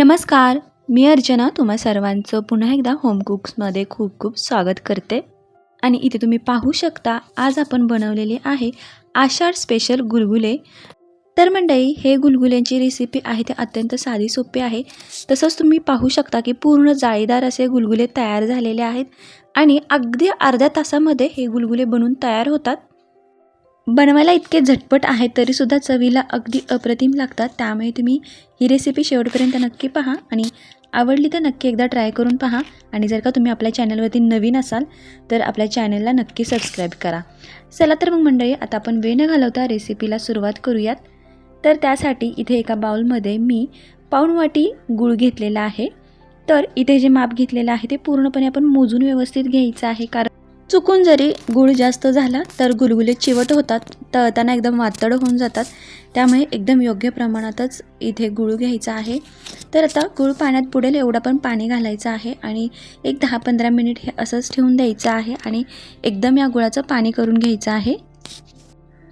नमस्कार मी अर्चना. तुम्हा सर्वांचं पुन्हा एकदा होम कुक्समध्ये खूप खूप स्वागत करते. आणि इथे तुम्ही पाहू शकता आज आपण बनवलेले आहे आषाढ स्पेशल गुलगुले. तर मंडळी हे गुलगुल्यांची रेसिपी आहे ते अत्यंत साधी सोपी आहे. तसंच तुम्ही पाहू शकता की पूर्ण जाळीदार असे गुलगुले तयार झालेले आहेत. आणि अगदी अर्ध्या तासामध्ये हे गुलगुले बनून तयार होतात. बनवायला इतके झटपट आहेत तरीसुद्धा चवीला अगदी अप्रतिम लागतात. त्यामुळे तुम्ही ही रेसिपी शेवटपर्यंत नक्की पहा आणि आवडली तर नक्की एकदा ट्राय करून पहा. आणि जर का तुम्ही आपल्या चॅनलवरती नवीन असाल तर आपल्या चॅनलला नक्की सबस्क्राईब करा. चला तर मग मंडळी आता आपण वेळ न घालवता रेसिपीला सुरुवात करूयात. तर त्यासाठी इथे एका बाउलमध्ये मी पाऊण वाटी गूळ घेतलेला आहे. तर इथे जे माप घेतलेलं आहे ते पूर्णपणे आपण मोजून व्यवस्थित घ्यायचं आहे कारण चुकून जरी गूळ जास्त झाला तर गुलगुले चिवट होतात तळताना एकदम वातड होऊन जातात. त्यामुळे एकदम योग्य प्रमाणातच इथे गूळ घ्यायचा आहे. तर आता गूळ पाण्यात पुढेल एवढं पण पाणी घालायचं आहे आणि एक दहा पंधरा मिनिट हे असंच ठेवून द्यायचं आहे आणि एकदम या गुळाचं पाणी करून घ्यायचं आहे.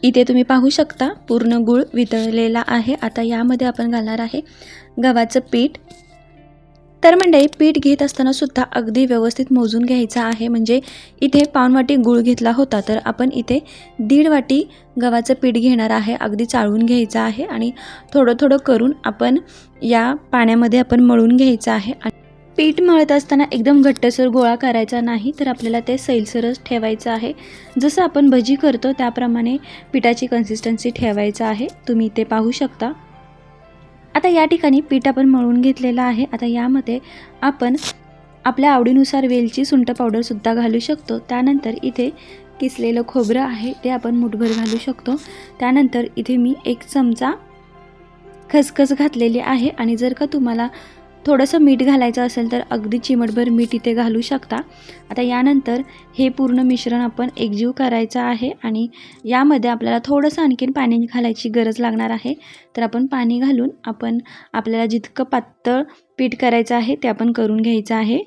इथे तुम्ही पाहू शकता पूर्ण गूळ वितळलेला आहे. आता यामध्ये आपण घालणार आहे गव्हाचं पीठ तर मंडळी पीठ घेत असताना सुद्धा अगदी व्यवस्थित मोजून घ्यायचं आहे. म्हणजे इथे पाऊण वाटी गूळ घेतला होता तर आपण इथे दीड वाटी गव्हाचं पीठ घेणार आहे. अगदी चाळून घ्यायचं आहे आणि थोडं थोडं करून आपण या पाण्यामध्ये आपण मळून घ्यायचं आहे. आणि पीठ मळत असताना एकदम घट्टसर गोळा करायचा नाही तर आपल्याला ते सैलसरच ठेवायचं आहे. जसं आपण भजी करतो त्याप्रमाणे पिठाची कन्सिस्टन्सी ठेवायचं आहे. तुम्ही ते पाहू शकता. आता या ठिकाणी पीठ आपण मळून घेतलेलं आहे. आता यामध्ये आपण आपल्या आवडीनुसार वेलची सुंठ पावडरसुद्धा घालू शकतो. त्यानंतर इथे किसलेलं खोबरं आहे ते आपण मुठभर घालू शकतो. त्यानंतर इथे मी एक चमचा खसखस घातलेली आहे. आणि जर का तुम्हाला थोडंसं मीठ घालायचं असेल तर अगदी चिमटभर मीठ इथे घालू शकता. आता यानंतर हे पूर्ण मिश्रण आपण एकजीव करायचं आहे आणि यामध्ये आपल्याला थोडंसं आणखीन पाणी घालायची गरज लागणार आहे. तर आपण पाणी घालून आपण आपल्याला जितकं पातळ पीठ करायचं आहे ते आपण करून घ्यायचं आहे.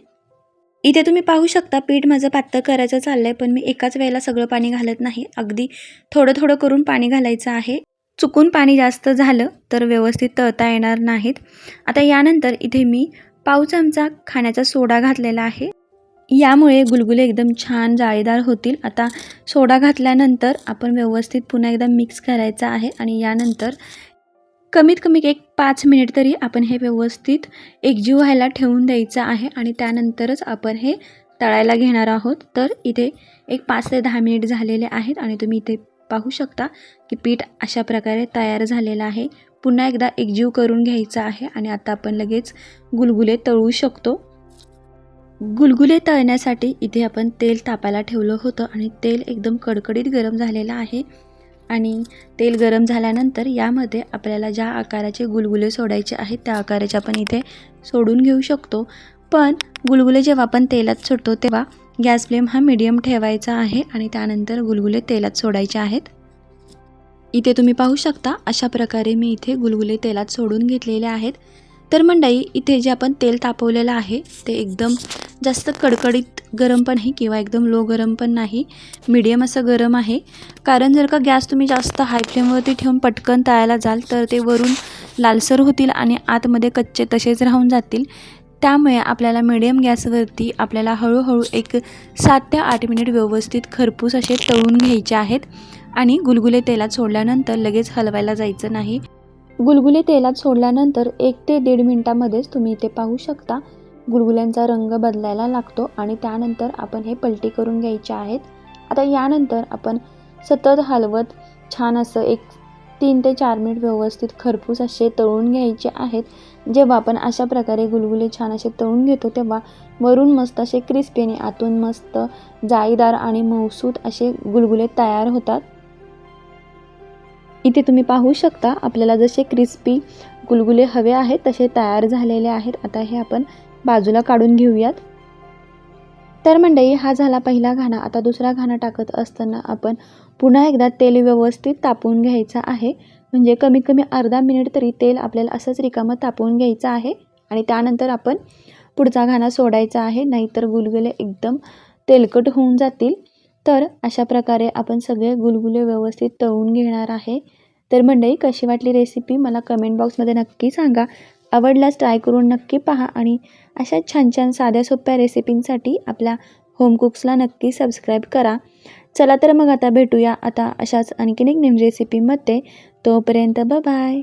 इथे तुम्ही पाहू शकता पीठ माझं पातळ करायचं चाललं आहे पण मी एकाच वेळेला सगळं पाणी घालत नाही. अगदी थोडं थोडं करून पाणी घालायचं आहे. चुकून पाणी जास्त झालं तर व्यवस्थित तळता येणार नाहीत. आता यानंतर इथे मी पाव चमचा खाण्याचा सोडा घातलेला आहे. यामुळे गुलगुले एकदम छान जाळीदार होतील. आता सोडा घातल्यानंतर आपण व्यवस्थित पुन्हा एकदा मिक्स करायचा आहे आणि यानंतर कमीत कमी एक पाच मिनिट तरी आपण हे व्यवस्थित एकजीव व्हायला ठेवून द्यायचं आहे आणि त्यानंतरच आपण हे तळायला घेणार आहोत. तर इथे एक पाच ते दहा मिनिट झालेले आहेत आणि तुम्ही इथे पाहू शकता की पीठ अशा प्रकारे तयार झालेलं आहे. पुन्हा एकदा एकजीव करून घ्यायचं आहे आणि आता आपण लगेच गुलगुले तळू शकतो. गुलगुले तळण्यासाठी इथे आपण तेल तापायला ठेवलं होतं आणि तेल एकदम कडकडीत गरम झालेलं आहे. आणि तेल गरम झाल्यानंतर यामध्ये आपल्याला ज्या आकाराचे गुलगुले सोडायचे आहेत त्या आकाराचे आपण इथे सोडून घेऊ शकतो. पण गुलगुले जेव्हा आपण तेलात सोडतो तेव्हा गॅस फ्लेम हा मीडियम ठेवायचा आहे आणि त्यानंतर गुलगुले तेलात सोडायचे आहेत. इथे तुम्ही पाहू शकता अशा प्रकारे मी इथे गुलगुले तेलात सोडून घेतलेले आहेत. तर मंडई इथे जे आपण तेल तापवलेलं आहे ते एकदम जास्त कडकडीत गरम पण नाही किंवा एकदम लो गरम पण नाही. मीडियम असं गरम आहे. कारण जर का गॅस तुम्ही जास्त हाय फ्लेमवरती ठेवून पटकन तळायला जाल तर ते वरून लालसर होतील आणि आतमध्ये कच्चे तसेच राहून जातील. त्यामुळे आपल्याला मिडियम गॅसवरती आपल्याला हळूहळू एक सात ते आठ मिनिट व्यवस्थित खरपूस असे तळून घ्यायचे आहेत. आणि गुलगुले तेलात सोडल्यानंतर लगेच हलवायला जायचं नाही. गुलगुले तेलात सोडल्यानंतर एक ते दीड मिनटामध्येच तुम्ही इथे पाहू शकता. गुलगुल्यांचा रंग बदलायला लागतो आणि त्यानंतर आपण हे पलटी करून घ्यायचे आहेत. आता यानंतर आपण सतत हलवत छान असं एक तीन ते चार मिनिट व्यवस्थित खरपूस असे तळून घ्यायचे आहेत. जेव्हा आपण अशा प्रकारे गुलगुले छान असे तळून घेतो तेव्हा वरून मस्त असे क्रिस्पी आणि आतून मस्त जाळीदार आणि मऊसूत असे गुलगुले तयार होतात. इथे तुम्ही पाहू शकता आपल्याला जसे क्रिस्पी गुलगुले हवे आहेत तसे तयार झालेले आहेत. आता हे आपण बाजूला काढून घेऊयात. तर मंडळी हा झाला पहिला घाणा. आता दुसरा घाणा टाकत असताना आपण पुन्हा एकदा तेल व्यवस्थित तापवून घ्यायचं आहे. म्हणजे कमीत कमी अर्धा मिनिट तरी तेल आपल्याला असंच रिकामं तापवून घ्यायचं आहे. आणि त्यानंतर आपण पुढचा घाणा सोडायचा आहे. नाहीतर गुलगुले एकदम तेलकट होऊन जातील. तर अशा प्रकारे आपण सगळे गुलगुले व्यवस्थित तळून घेणार आहे. तर मंडळी कशी वाटली रेसिपी मला कमेंट बॉक्समध्ये नक्की सांगा. आवडल्यास ट्राय करून नक्की पहा आणि अशा छान छान साध्या सोप्या रेसिपींसाठी आपल्या होम कुक्सला नक्की सबस्क्राईब करा. चला तर मग आता भेटूया. आता अशाच आणखीन एक नेम रेसिपीमध्ये तोपर्यंत बाय